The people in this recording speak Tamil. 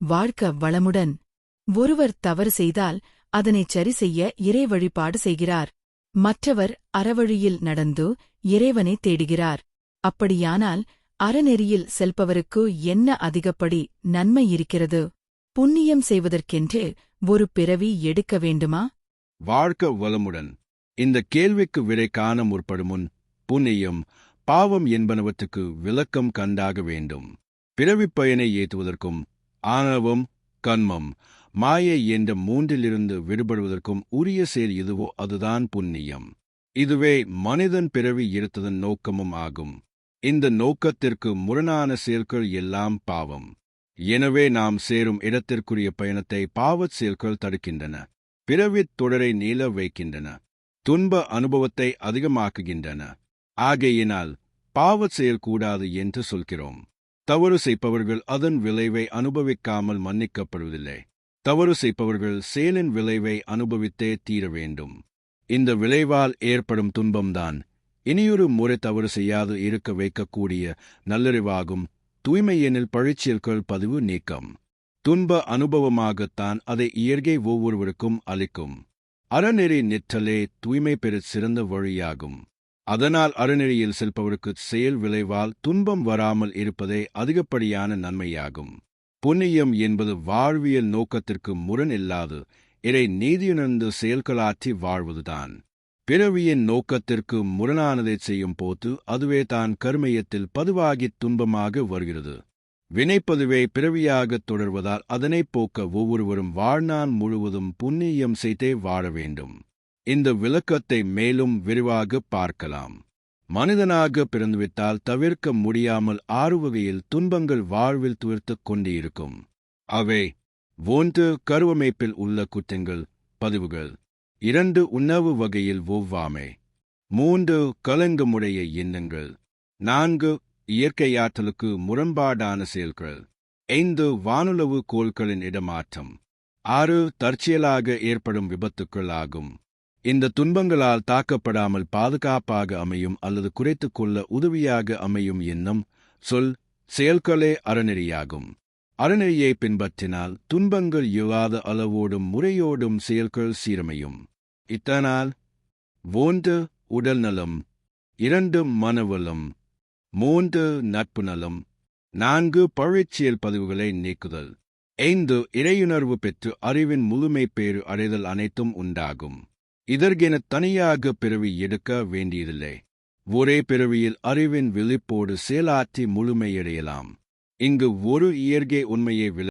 வாழ்க்க வளமுடன். ஒருவர் தவறு செய்தால் அதனைச் சரி செய்ய இறை வழிபாடு செய்கிறார். மற்றவர் அறவழியில் நடந்து இறைவனை தேடுகிறார். அப்படியானால் அறநெறியில் செல்பவருக்கு என்ன அதிகப்படி நன்மை இருக்கிறது? புண்ணியம் செய்வதற்கென்று ஒரு பிறவி எடுக்க வேண்டுமா? வாழ்க்க வளமுடன். இந்த கேள்விக்கு விடை காண முற்படும் முன் புண்ணியம் பாவம் என்பனவற்றுக்கு விளக்கம் கண்டாக வேண்டும். பிறவிப் பயனை ஏற்றுவதற்கும் ஆணவம் கண்மம். மாயை என்ற மூன்றிலிருந்து விடுபடுவதற்கும் உரிய செயல் எதுவோ அதுதான் புண்ணியம். இதுவே மனிதன் பிறவி எடுத்ததன் நோக்கமும் ஆகும். இந்த நோக்கத்திற்கு முரணான செயல்கள் எல்லாம் பாவம். எனவே நாம் சேரும் இடத்திற்குரிய பயணத்தை பாவச் செயல்கள் தடுக்கின்றன. பிறவித் தொடரை நீள வைக்கின்றன. துன்ப அனுபவத்தை அதிகமாக்குகின்றன. ஆகையினால் பாவச் செயல் கூடாது என்று சொல்கிறோம். தவறு செய்பவர்கள் அதன் விளைவை அனுபவிக்காமல் மன்னிக்கப்படுவதில்லை. தவறு செய்பவர்கள் செயலின் விளைவை அனுபவித்தே தீர வேண்டும். இந்த விளைவால் ஏற்படும் துன்பம்தான். இனியொரு முறை தவறு செய்யாது இருக்க வைக்கக்கூடிய நல்லறிவாகும் தூய்மை எனில் பதிவு நீக்கம். துன்ப அனுபவமாகத்தான் அதை இயற்கை ஒவ்வொருவருக்கும் அளிக்கும். அறநெறி நிற்றலே தூய்மை பெற சிறந்த வழியாகும். அதனால் அறநெறியில் செல்பவருக்கு செயல் விளைவால் துன்பம் வராமல் இருப்பதே அதிகப்படியான நன்மையாகும். புண்ணியம் என்பது வாழ்வியல் நோக்கத்திற்கு முரண் இல்லாது இறை நீதியுணர்ந்து செயல்களாற்றி வாழ்வதுதான். பிறவியின் நோக்கத்திற்கு முரணானதைச் செய்யும் போது அதுவே தான் கருமையத்தில் பதுவாகித் துன்பமாக வருகிறது. வினைப்பதுவே பிறவியாகத் தொடர்வதால் அதனைப் போக்க ஒவ்வொருவரும் வாழ்நாள் முழுவதும் புண்ணியம் செய்தே வாழ வேண்டும். இந்த விளக்கத்தை மேலும் விரிவாக பார்க்கலாம். மனிதனாக பிறந்துவிட்டால் தவிர்க்க முடியாமல் ஆறு வகையில் துன்பங்கள் வாழ்வில் துவர்த்துக் கொண்டு இருக்கும் அவை ஒன்று கருவமைப்பில் உள்ள குற்றங்கள். பதிவுகள். இரண்டு உணவு வகையில் ஒவ்வாமை. மூன்று கலங்கமுடைய எண்ணங்கள். நான்கு இயற்கையாற்றலுக்கு முரண்பாடான செயல்கள். ஐந்து வானுளவு கோள்களின் இடமாற்றம். ஆறு தற்செயலாக ஏற்படும் விபத்துக்கள் ஆகும் இந்த துன்பங்களால் தாக்கப்படாமல் பாதுகாப்பாக அமையும் அல்லது குறைத்து கொள்ள உதவியாக அமையும் எண்ணம் சொல் செயல்களே அறநெறியாகும். அறநெறியை பின்பற்றினால் துன்பங்கள் இல்லாத அளவோடும் முறையோடும் செயல்கள் சீரமையும். இத்தனால் ஒன்று உடல் நலம் இரண்டு மனவளம் மூன்று நட்பு நலம் நான்கு பழிச்செயல் பதிவுகளை நீக்குதல். ஐந்து இறையுணர்வு பெற்று அறிவின் முழுமை பேறு அடைதல் அனைத்தும் உண்டாகும். இதற்கென தனியாக பிறவி எடுக்க வேண்டியதில்லை. ஒரே பிறவியில் அறிவின் விழிப்போடு செயலாற்றி முழுமையடையலாம். இங்கு ஒரு இயற்கை உண்மையை